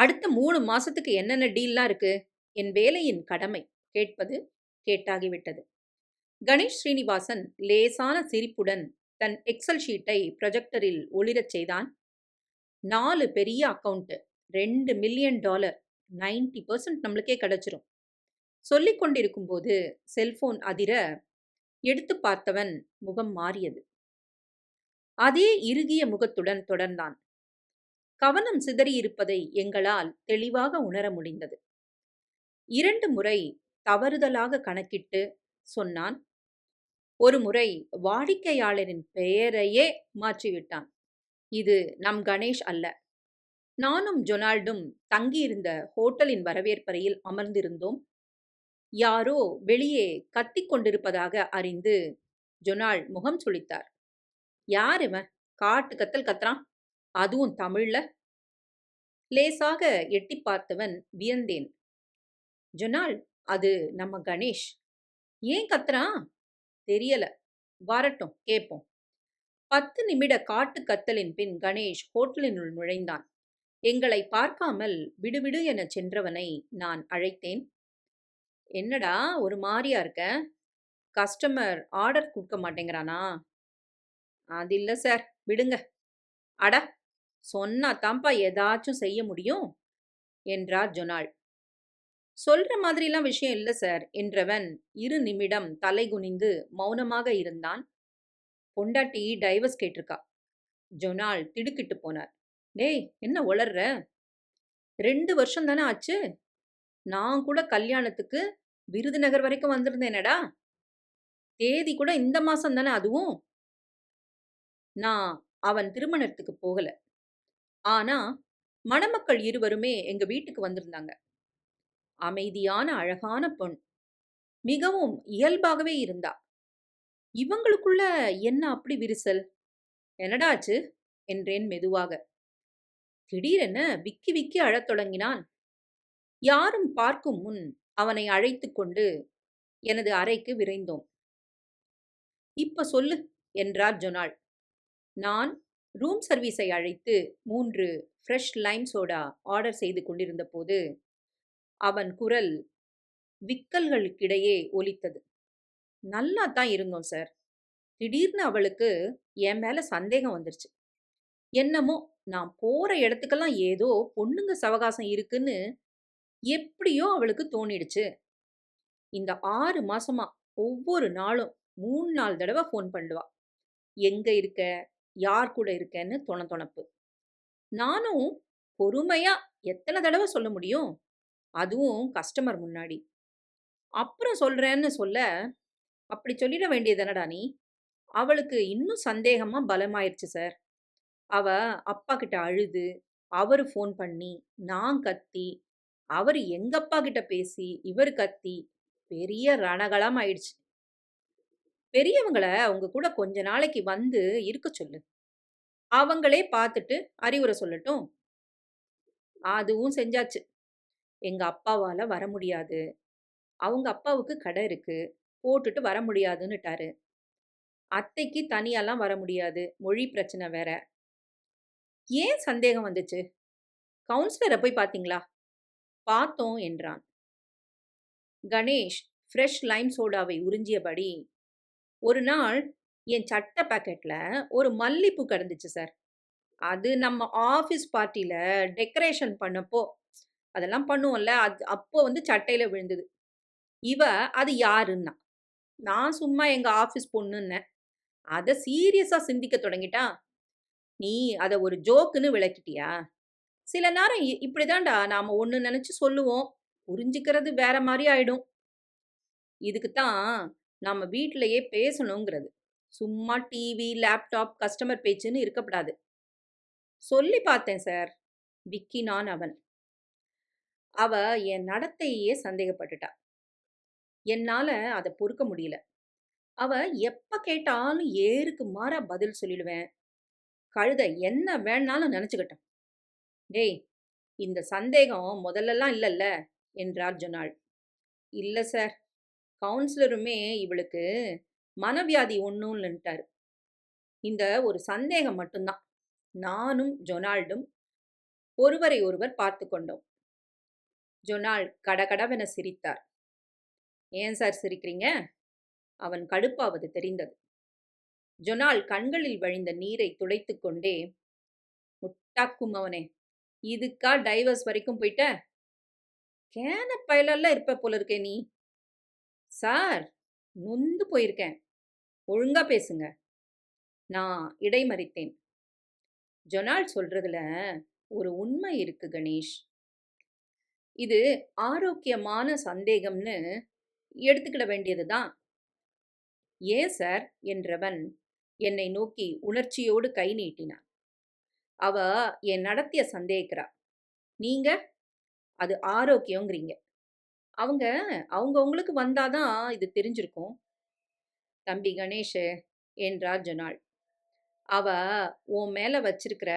அடுத்த மூணு மாசத்துக்கு என்னென்ன டீல்லாம் இருக்கு? என் வேலையின் கடமை. கேட்பது கேட்டாகிவிட்டது. கணேஷ் ஸ்ரீனிவாசன் லேசான சிரிப்புடன் தன் எக்ஸல் ஷீட்டை ப்ரொஜெக்டரில் ஒளிரச் செய்தான். நாலு பெரிய அக்கவுண்ட் ரெண்டு மில்லியன் டாலர் நைன்டி பர்சன்ட் நம்மளுக்கே கிடைச்சிரும். சொல்லிக் கொண்டிருக்கும்போது செல்போன் அதிர எடுத்து பார்த்தவன் முகம் மாறியது. அதே இறுகிய முகத்துடன் தொடர்ந்தான். கவனம் சிதறியிருப்பதை எங்களால் தெளிவாக உணர முடிந்தது. இரண்டு முறை தவறுதலாக கணக்கிட்டு சொன்னான். ஒரு முறை வாடிக்கையாளரின் பெயரையே மாற்றிவிட்டான். இது நம் கணேஷ் அல்ல. நானும் ஜொனால்டும் தங்கியிருந்த ஹோட்டலின் வரவேற்பறையில் அமர்ந்திருந்தோம். யாரோ வெளியே கத்திக் கொண்டிருப்பதாக அறிந்து ஜொனால்ட் முகம் சுளித்தார். யார் இவன்? காட்டு கத்தல் கத்துறான்? அதுவும் தமிழ்ல. லேசாக எட்டி பார்த்தவன் வியந்தேன். ஜொனால் அது நம்ம கணேஷ். ஏன் கத்துறான்? தெரியல. வரட்டும் கேட்போம் பத்து நிமிட காட்டு கத்தலின் பின் கணேஷ் ஹோட்டலினுள் நுழைந்தான். எங்களை பார்க்காமல் விடுவிடு என சென்றவனை நான் அழைத்தேன். என்னடா ஒரு மாதிரியா இருக்க? கஸ்டமர் ஆர்டர் கொடுக்க மாட்டேங்கிறானா? அது இல்லை சார். விடுங்க. அட சொன்னா தான்ப்பா ஏதாச்சும் செய்ய முடியும்? என்றார் ஜொனால்ட் சொல்ற மாதிரிலாம் விஷயம் இல்லை சார் என்றவன் இரு நிமிடம் தலை குனிந்து மௌனமாக இருந்தான். பொண்டாட்டி டைவர்ஸ் கேட்டிருக்கா. ஜொனால் திடுக்கிட்டு போனார். டேய் என்ன உளர்ற? ரெண்டு வருஷம் தானே ஆச்சு? நான் கூட கல்யாணத்துக்கு விருதுநகர் வரைக்கும் வந்திருந்தேனடா. தேதி கூட இந்த மாசம் தானே அதுவும்? நான் அவன் திருமணத்துக்கு போகல. ஆனா மணமக்கள் இருவருமே எங்க வீட்டுக்கு வந்திருந்தாங்க. அமைதியான அழகான பொண். மிகவும் இயல்பாகவே இருந்தா. இவங்களுக்குள்ள என்ன அப்படி விரிசல்? என்னடாச்சு? என்றேன் மெதுவாக. திடீரென விக்கி விக்கி அழத் தொடங்கினான். யாரும் பார்க்கும் முன் அவனை அழைத்து கொண்டு எனது அறைக்கு விரைந்தோம். இப்ப சொல்லு என்றார் ஜொனால் நான் ரூம் சர்வீஸை அழைத்து மூன்று ஃப்ரெஷ் லைம் சோடா ஆர்டர் செய்து கொண்டிருந்த போது அவன் குரல் விக்கல்களுக்கிடையே ஒலித்தது. நல்லா தான் இருந்தோம் சார். திடீர்னு அவளுக்கு என் மேலே சந்தேகம் வந்துருச்சு. என்னமோ நான் போகிற இடத்துக்கெல்லாம் ஏதோ பொண்ணுங்க சவகாசம் இருக்குன்னு எப்படியோ அவளுக்கு தோணிடுச்சு. இந்த ஆறு மாசமா ஒவ்வொரு நாளும் மூணு நாள் தடவை ஃபோன் பண்ணுவா. எங்க இருக்க? யார் கூட இருக்கேன்னு தொண தொணப்பு. நானும் பொறுமையா எத்தனை தடவை சொல்ல முடியும்? அதுவும் கஸ்டமர் முன்னாடி. அப்புறம் சொல்றேன்னு சொல்ல அப்படி சொல்லிட வேண்டியதுனடா நீ? அவளுக்கு இன்னும் சந்தேகமா பலமாயிருச்சு சார். அவ அப்பா கிட்ட அழுது அவரு ஃபோன் பண்ணி நான் கத்தி அவர் எங்கப்பா கிட்ட பேசி இவர் கத்தி பெரிய ரணகலம் ஆயிடுச்சு பெரியவங்களை அவங்க கூட கொஞ்ச நாளைக்கு வந்து இருக்க சொல்லு. அவங்களே பார்த்துட்டு அறிவுரை சொல்லட்டும். அதுவும் செஞ்சாச்சு. எங்க அப்பாவால வர முடியாது. அவங்க அப்பாவுக்கு கடை இருக்கு. போட்டுட்டு வர முடியாதுன்னுட்டாரு. அத்தைக்கு தனியாலாம் வர முடியாது. மொழி பிரச்சனை வேற. ஏன் சந்தேகம் வந்துச்சு? கவுன்சிலரை போய் பார்த்தீங்களா? பார்த்தோம் என்றான். கணேஷ் ஃப்ரெஷ் லைம் சோடாவை உறிஞ்சியபடி ஒரு நாள் என் சட்டை பாக்கெட்ல ஒரு மல்லிப்பூ கிடந்துச்சு சார். அது நம்ம ஆஃபீஸ் பார்ட்டியில டெக்கரேஷன் பண்ணப்போ அதெல்லாம் பண்ணுவோம்ல அது அப்போ வந்து சட்டையில விழுந்தது. இவ அது யாருன்னா நான் சும்மா எங்க ஆஃபீஸ் பொண்ணுன்னேன். அதை சீரியஸா சிந்திக்க தொடங்கிட்டா நீ அதை ஒரு ஜோக்குன்னு விளக்கிட்டியா? சில நேரம் இ- இப்படிதான்டா நாம ஒன்று நினைச்சு சொல்லுவோம். புரிஞ்சுக்கிறது வேற மாதிரி ஆயிடும். இதுக்கு தான் நம்ம வீட்டிலையே பேசணுங்கிறது. சும்மா டிவி லேப்டாப் கஸ்டமர் பேச்சுன்னு இருக்கப்படாது. சொல்லி பார்த்தேன் சார். விக்கினான் அவன். அவ என் நடத்தையே சந்தேகப்பட்டுட்டா. என்னால் அதை பொறுக்க முடியல. அவ எப்ப கேட்டாலும் ஏருக்கு மாறா பதில் சொல்லிடுவேன். கழுத என்ன வேணாலும் நினச்சிக்கிட்டான் டேய் இந்த சந்தேகம் முதல்லலாம் இல்லைல்ல என்றார் ஜொனாள் இல்லை சார். கவுன்சிலருமே இவளுக்கு மனவியாதி ஒன்றும் இல்லைன்ட்டாரு இந்த ஒரு சந்தேகம் மட்டும்தான். நானும் ஜொனால்டும் ஒருவரை ஒருவர் பார்த்து கொண்டோம். ஜொனால்ட் கடகடவென சிரித்தார். ஏன் சார் சிரிக்கிறீங்க? அவன் கடுப்பாவது தெரிந்தது. ஜொனால் கண்களில் வழிந்த நீரை துடைத்து கொண்டே முட்டாக்கும் அவனே இதுக்கா டைவர்ஸ் வரைக்கும் போயிட்ட? கேன பயலெல்லாம் இருப்ப போல இருக்கே நீ. சார் நொந்து போயிருக்கேன். ஒழுங்கா பேசுங்க. நான் இடைமறித்தேன். ஜொனால் சொல்றதுல ஒரு உண்மை இருக்கு கணேஷ். இது ஆரோக்கியமான சந்தேகம்னு எடுத்துக்கிட வேண்டியதுதான். ஏன் சார்? என்றவன் என்னை நோக்கி உணர்ச்சியோடு கை நீட்டினான். அவ என் நடத்திய சந்தேகிக்கிறா. நீங்க? அது ஆரோக்கியங்கிறீங்க அவங்க அவங்கவுங்களுக்கு வந்தாதான் இது தெரிஞ்சிருக்கும். தம்பி கணேஷ் என்றார் ஜொனால் அவ உன் மேல வச்சிருக்கிற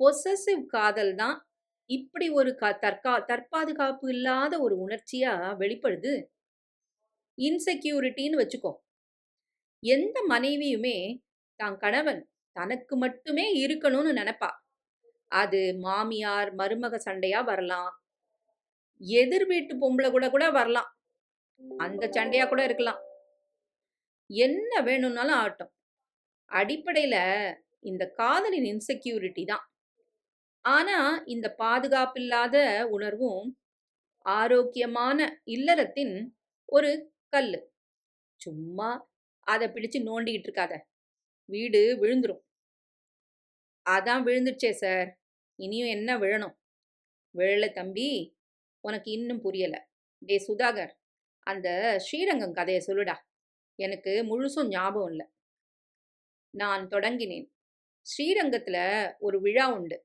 பொசசிவ் காதல் தான் இப்படி ஒரு க தற்கா தற்பாதுகாப்பு இல்லாத ஒரு உணர்ச்சியா வெளிப்படுது. இன்செக்யூரிட்டின்னு வச்சுக்கோ. எந்த மனைவியுமே தான் கணவன் தனக்கு மட்டுமே இருக்கணும்னு நினைப்பா. அது மாமியார் மருமக சண்டையா வரலாம். எதிர் வீட்டு பொம்பளை கூட கூட வரலாம். அந்த சண்டையா கூட இருக்கலாம். என்ன வேணும்னாலும் ஆகட்டும். அடிப்படையில இந்த காதலின் இன்செக்யூரிட்டி தான். ஆனா இந்த பாதுகாப்பில்லாத உணர்வும் ஆரோக்கியமான இல்லறத்தின் ஒரு கல் சும்மா அதை பிடிச்சு நோண்டிக்கிட்டு இருக்காத. வீடு விழுந்துரும். அதான் விழுந்துருச்சே சார். இனியும் என்ன விழணும்? விழல தம்பி. உனக்கு இன்னும் புரியல. டே சுதாகர் அந்த ஸ்ரீரங்கம் கதையை சொல்லுடா. எனக்கு முழுசும் ஞாபகம் இல்லை. நான் தொடங்கினேன். ஸ்ரீரங்கத்துல ஒரு விழா உண்டு.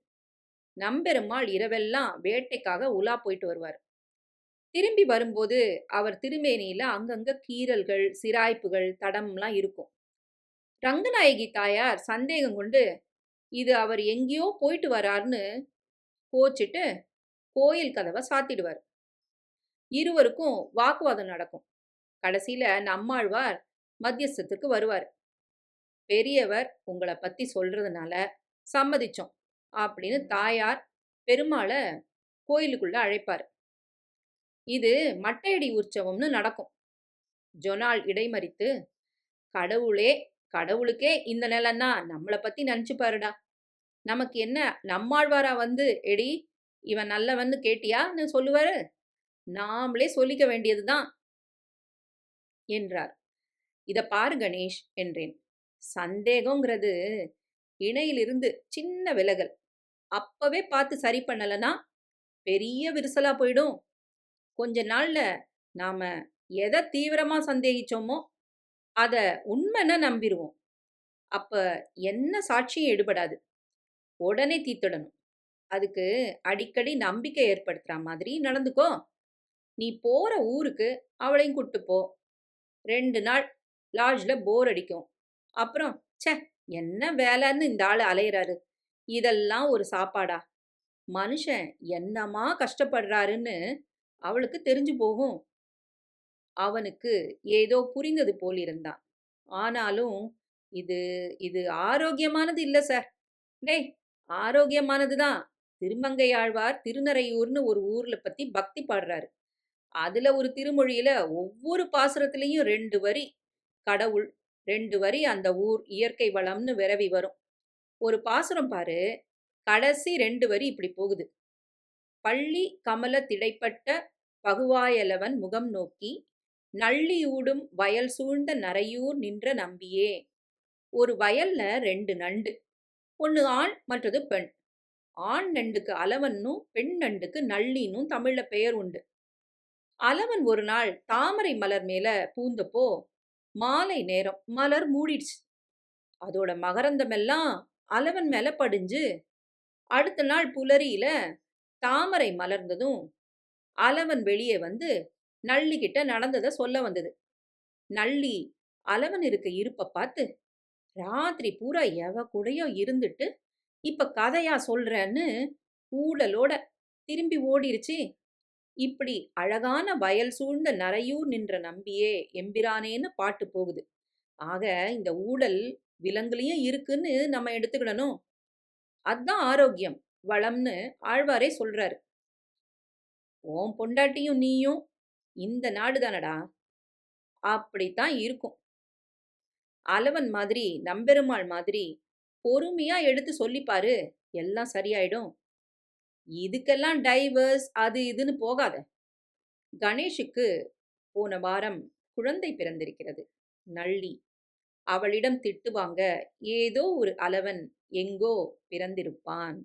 நம்பெருமாள் இரவெல்லாம் வேட்டைக்காக உலா போயிட்டு வருவார். திரும்பி வரும்போது அவர் திருமேனியில அங்கங்க கீறல்கள் சிராய்ப்புகள் தடம்லாம் இருக்கும். ரங்கநாயகி தாயார் சந்தேகம் கொண்டு இது அவர் எங்கேயோ போயிட்டு வரார்னு கோச்சிட்டு கோயில் கதவை சாத்திடுவார். இருவருக்கும் வாக்குவாதம் நடக்கும். கடைசியில நம்மாழ்வார் மத்தியஸ்தத்துக்கு வருவார். பெரியவர் உங்களை பத்தி சொல்றதுனால சம்மதிச்சோம் அப்படின்னு தாயார் பெருமாளை கோயிலுக்குள்ள அழைப்பார். இது மட்டையடி உற்சவம்னு நடக்கும். ஜொனால் இடைமறித்து கடவுளே கடவுளுக்கே இந்த நிலன்னா நம்மளை பத்தி நினைச்சு பாருடா நமக்கு என்ன நம்மாழ்வாரா வந்து எடி இவன் நல்லவன்னு கேட்டியான்னு சொல்லுவாரு. நாமளே சொல்லிக்க வேண்டியதுதான் என்றார். இத பாரு கணேஷ் என்றேன். சந்தேகங்கிறது இணையிலிருந்து சின்ன விலகல். அப்பவே பார்த்து சரி பண்ணலனா பெரிய விரிசலா போயிடும். கொஞ்ச நாள்ல நாம எதை தீவிரமா சந்தேகிச்சோமோ அத உண்மைன்னு நம்பிடுவோம் அப்ப என்ன சாட்சியும் எடுபடாது. உடனே தீத்திடணும் அதுக்கு அடிக்கடி நம்பிக்கை ஏற்படுத்துற மாதிரி நடந்துக்கோ. நீ போற ஊருக்கு அவளையும் கூட்டு போ. ரெண்டு நாள் லாட்ஜ்ல போர் அடிக்கும். அப்புறம் ச்சே என்ன வேலைன்னு இந்த ஆள் அலையிறாரு. இதெல்லாம் ஒரு சாப்பாடா? மனுஷன் என்னமா கஷ்டப்படுறாருன்னு அவளுக்கு தெரிஞ்சு போகும். அவனுக்கு ஏதோ புரிந்தது போல் இருந்தான். ஆனாலும் இது இது ஆரோக்கியமானது இல்லை சார். டேய் ஆரோக்கியமானது தான். திருமங்கையாழ்வார் திருநறையூர்னு ஒரு ஊர்ல பத்தி பக்தி பாடுறாரு. அதுல ஒரு திருமொழியில ஒவ்வொரு பாசுரத்திலையும் ரெண்டு வரி கடவுள் ரெண்டு வரி அந்த ஊர் இயற்கை வளம்னு விரவி வரும். ஒரு பாசுரம் பாரு கடைசி ரெண்டு வரி இப்படி போகுது. பள்ளி கமல திடைப்பட்ட பகுவாயலவன் முகம் நோக்கி நள்ளியூடும் வயல் சூழ்ந்த நரையூர் நின்ற நம்பியே. ஒரு வயல்ல ரெண்டு நண்டு ஒன்று ஆண் மற்றது பெண். ஆண் நண்டுக்கு அலவன்னும் பெண் நண்டுக்கு நள்ளினும் தமிழ்ல பெயர் உண்டு. அலவன் ஒரு நாள் தாமரை மலர் மேல பூந்தப்போ மாலை நேரம் மலர் மூடிடுச்சு. அதோட மகரந்தமெல்லாம் அலவன் மேல படிஞ்சு அடுத்த நாள் புலரியில தாமரை மலர்ந்ததும் அலவன் வெளியே வந்து நள்ளி கிட்ட நடந்ததை சொல்ல வந்தது. நள்ளி அலவன் இருக்க இருப்ப பார்த்து ராத்திரி பூரா எவ கூடயோ இருந்துட்டு இப்ப கதையா சொல்றேன்னு ஊடலோட திரும்பி ஓடிருச்சு இப்படி அழகான வயல் சூழ்ந்த நரையூர் நின்ற நம்பியே எம்பிரானேன்னு பாட்டு போகுது ஆக இந்த ஊடல் விலங்குலையும் இருக்குன்னு நம்ம எடுத்துக்கிடணும் அதான் ஆரோக்கியம் வளம்னு ஆழ்வாரே சொல்றாரு. ஓம் பொண்டாட்டியும் நீயும் இந்த நாடு தானடா. அப்படித்தான் இருக்கும். அலவன் மாதிரி, நம்பெருமாள் மாதிரி பொறுமையா எடுத்து சொல்லிப்பாரு எல்லாம் சரியாயிடும். இதுக்கெல்லாம் டைவர்ஸ் அது இதுன்னு போகாத. கணேஷுக்கு போன வாரம் குழந்தை பிறந்திருக்கிறது. நள்ளி. அவளிடம் திட்டு வாங்க ஏதோ ஒரு அளவன் எங்கோ பிறந்திருப்பான்.